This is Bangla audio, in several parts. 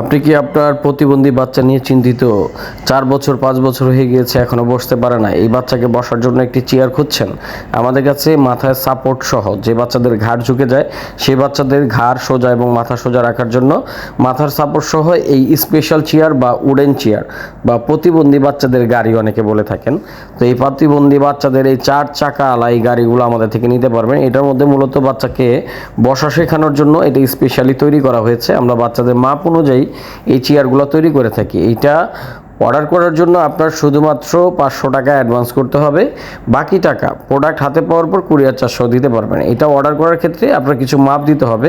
আপনি কি আপনার প্রতিবন্ধী বাচ্চা নিয়ে চিন্তিত? চার বছর, পাঁচ বছর হয়ে গিয়েছে, এখনও বসতে পারে না। এই বাচ্চাকে বসার জন্য একটি চেয়ার খুঁজছেন। আমাদের কাছে মাথায় সাপোর্ট সহ যে বাচ্চাদের ঘাড় ঝুঁকে যায় সেই বাচ্চাদের ঘাড় সোজা এবং মাথা সোজা রাখার জন্য মাথার সাপোর্ট সহ এই স্পেশাল চেয়ার বা উডেন চেয়ার বা প্রতিবন্ধী বাচ্চাদের গাড়ি অনেকে বলে থাকেন। তো এই প্রতিবন্ধী বাচ্চাদের এই চার চাকা আলা এই গাড়িগুলো আমাদের থেকে নিতে পারবেন। এটার মধ্যে মূলত বাচ্চাকে বসা শেখানোর জন্য এটা স্পেশালি তৈরি করা হয়েছে। আমরা বাচ্চাদের মাপ অনুযায়ী এই চেয়ারগুলো তৈরি করে থাকি। এইটা অর্ডার করার জন্য আপনার শুধুমাত্র পাঁচশো টাকা অ্যাডভান্স করতে হবে। বাকি টাকা প্রোডাক্ট হাতে পাওয়ার পর কুরিয়ার চারশো দিতে পারবেন। এটা অর্ডার করার ক্ষেত্রে আপনার কিছু মাপ দিতে হবে।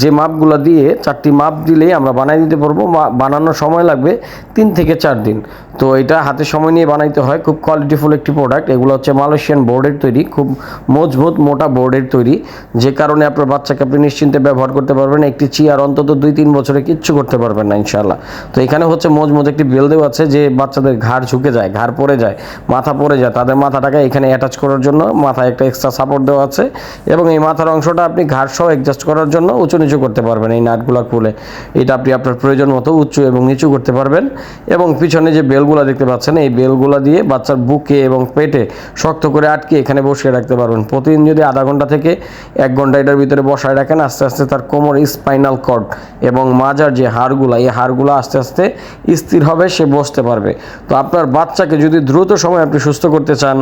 যে মাপগুলো দিয়ে চারটি মাপ দিলেই আমরা বানিয়ে দিতে পারব। বানানোর সময় লাগবে তিন থেকে চার দিন। তো এটা হাতে সময় নিয়ে বানাইতে হয়। খুব কোয়ালিটিফুল একটি প্রোডাক্ট এগুলো হচ্ছে মালয়েশিয়ান বোর্ডের তৈরি। খুব মজবুত মোটা বোর্ডের তৈরি। যে কারণে আপনার বাচ্চাকে আপনি নিশ্চিন্তে ব্যবহার করতে পারবেন। একটি চেয়ার অন্তত দুই তিন বছরে কিচ্ছু করতে পারবেন না ইনশাল্লাহ তো এখানে হচ্ছে মজবুত একটি বেল দেওয়া আছে। যে বাচ্চাদের ঘাড় ঝুঁকে যায়, ঘাড় পড়ে যায়, মাথা পড়ে যায়, তাদের মাথাটাকে এখানে অ্যাটাচ করার জন্য মাথায় একটা এক্সট্রা সাপোর্ট দেওয়া আছে এবং এই মাথার অংশটা আপনি ঘাড় সহ অ্যাডজাস্ট করার জন্য উঁচু নিচু করতে পারবেন এই নাটগুলো খুলে। এটা আপনি আপনার প্রয়োজন মতো উঁচু এবং নিচু করতে পারবেন এবং পিছনে যে বেলগুলো দেখতে পাচ্ছেন, এই বেলগুলো দিয়ে বাচ্চার বুকে এবং পেটে শক্ত করে আটকে এখানে বসিয়ে রাখতে পারবেন। প্রতিদিন যদি আধা ঘণ্টা থেকে এক ঘণ্টা এটার ভিতরে বসায় রাখেন, আস্তে আস্তে তার কোমর স্পাইনাল কর্ড এবং মাজার যে হাড়গুলো, এই হাড়গুলো আস্তে আস্তে স্থির হবে, সে বসতে পারবে। তো আপনার বাচ্চাকে যদি দ্রুত সময় আপনি সুস্থ করতে চান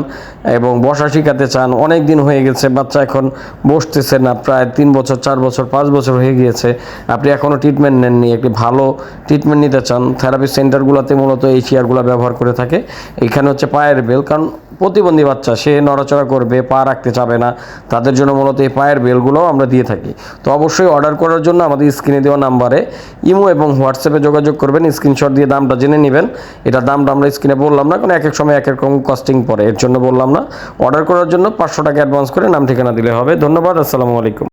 এবং বসা শেখাতে চান, অনেক দিন হয়ে গেছে, বাচ্চা এখন বসতেছে না, প্রায় তিন বছর, চার বছর, পাঁচ বছর হয়ে গিয়েছে, আপনি এখনও ট্রিটমেন্ট নেননি, একটি ভালো ট্রিটমেন্ট নিতে চান থেরাপি সেন্টারগুলোতে মূলত এই চেয়ারগুলো ব্যবহার করে থাকে। এখানে হচ্ছে পায়ের বেল, কারণ প্রতিবন্ধী বাচ্চা, সে নড়াচড়া করবে, পা রাখতে চাবে না। তাদের জন্য মূলত এই পায়ের বেলগুলোও আমরা দিয়ে থাকি। তো অবশ্যই অর্ডার করার জন্য আমাদের স্ক্রিনে দেওয়া নাম্বারে ইমো এবং হোয়াটসঅ্যাপে যোগাযোগ করবেন। স্ক্রিনশট দিয়ে দামটা জেনে নেবেন। এটা দামটা আমরা স্ক্রিনে বললাম না, কারণ এক এক সময় এক এক রকম কস্টিং পড়ে, এর জন্য বললাম না। অর্ডার করার জন্য পাঁচশো টাকা অ্যাডভান্স করে নাম ঠিকানা দিলে হবে। ধন্যবাদ, আসসালামু আলাইকুম।